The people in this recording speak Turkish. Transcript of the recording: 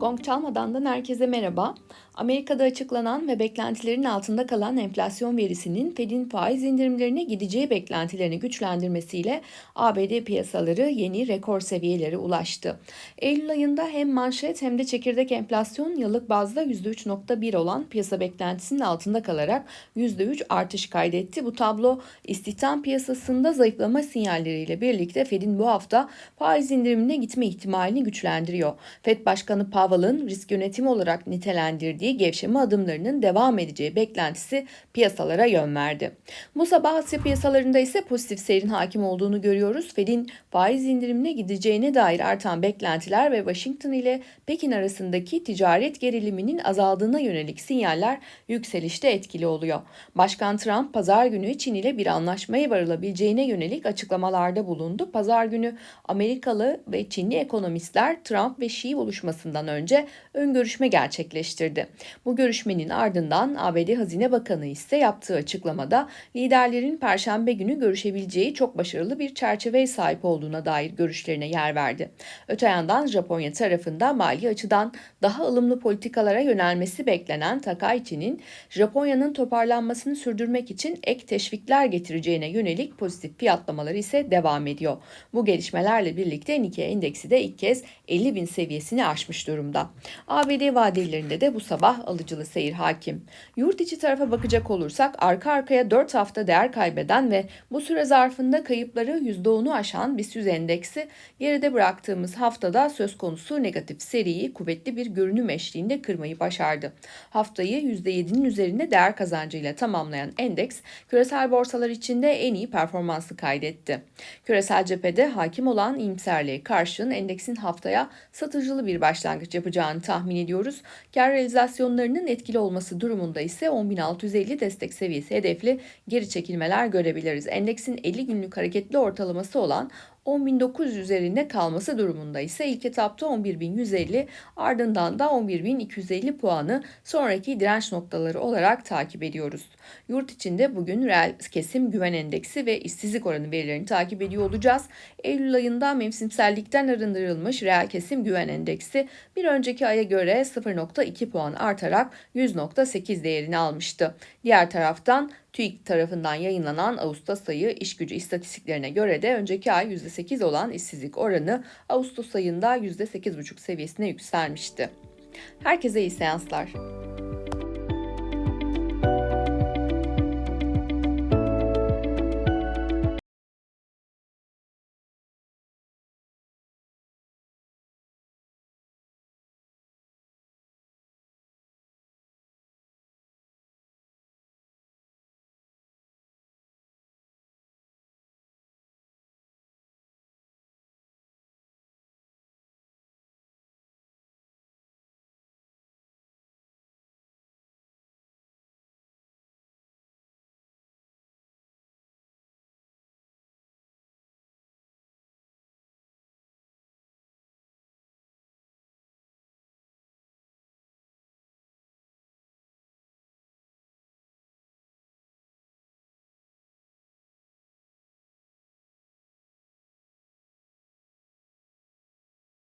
Gong çalmadandan herkese merhaba. Amerika'da açıklanan ve beklentilerin altında kalan enflasyon verisinin Fed'in faiz indirimlerine gideceği beklentilerini güçlendirmesiyle ABD piyasaları yeni rekor seviyelere ulaştı. Eylül ayında hem manşet hem de çekirdek enflasyon yıllık bazda %3.1 olan piyasa beklentisinin altında kalarak %3 artış kaydetti. Bu tablo istihdam piyasasında zayıflama sinyalleriyle birlikte Fed'in bu hafta faiz indirimine gitme ihtimalini güçlendiriyor. Fed Başkanı Powell'ın risk yönetimi olarak nitelendirdiği gevşeme adımlarının devam edeceği beklentisi piyasalara yön verdi. Bu sabah Asya piyasalarında ise pozitif seyrin hakim olduğunu görüyoruz. Fed'in faiz indirimine gideceğine dair artan beklentiler ve Washington ile Pekin arasındaki ticaret geriliminin azaldığına yönelik sinyaller yükselişte etkili oluyor. Başkan Trump pazar günü Çin ile bir anlaşmaya varılabileceğine yönelik açıklamalarda bulundu. Pazar günü Amerikalı ve Çinli ekonomistler Trump ve Xi buluşmasından önce ön görüşme gerçekleştirdi. Bu görüşmenin ardından ABD Hazine Bakanı ise yaptığı açıklamada liderlerin perşembe günü görüşebileceği çok başarılı bir çerçeveye sahip olduğuna dair görüşlerine yer verdi. Öte yandan Japonya tarafında mali açıdan daha ılımlı politikalara yönelmesi beklenen Takaichi'nin Japonya'nın toparlanmasını sürdürmek için ek teşvikler getireceğine yönelik pozitif fiyatlamaları ise devam ediyor. Bu gelişmelerle birlikte Nikkei endeksi de ilk kez 50 bin seviyesini aşmış durumda. ABD vadelerinde de bu sabah alıcılı seyir hakim. Yurt içi tarafa bakacak olursak arka arkaya 4 hafta değer kaybeden ve bu süre zarfında kayıpları %10'u aşan BIST 100 endeksi geride bıraktığımız haftada söz konusu negatif seriyi kuvvetli bir görünüm eşliğinde kırmayı başardı. Haftayı %7'nin üzerinde değer kazancıyla tamamlayan endeks küresel borsalar içinde en iyi performansı kaydetti. Küresel cephede hakim olan iyimserliğe karşın endeksin haftaya satıcılı bir başlangıç yapacağını tahmin ediyoruz. Kar realizasyonlarının etkili olması durumunda ise 10.650 destek seviyesi hedefli geri çekilmeler görebiliriz. Endeksin 50 günlük hareketli ortalaması olan 10.900 üzerinde kalması durumunda ise ilk etapta 11.150 ardından da 11.250 puanı sonraki direnç noktaları olarak takip ediyoruz. Yurt içinde bugün reel kesim güven endeksi ve işsizlik oranı verilerini takip ediyor olacağız. Eylül ayında mevsimsellikten arındırılmış reel kesim güven endeksi bir önceki aya göre 0.2 puan artarak 100.8 değerini almıştı. Diğer taraftan TÜİK tarafından yayınlanan Ağustos ayı iş gücü istatistiklerine göre de önceki ay %8 olan işsizlik oranı Ağustos ayında %8,5 seviyesine yükselmişti. Herkese iyi seanslar.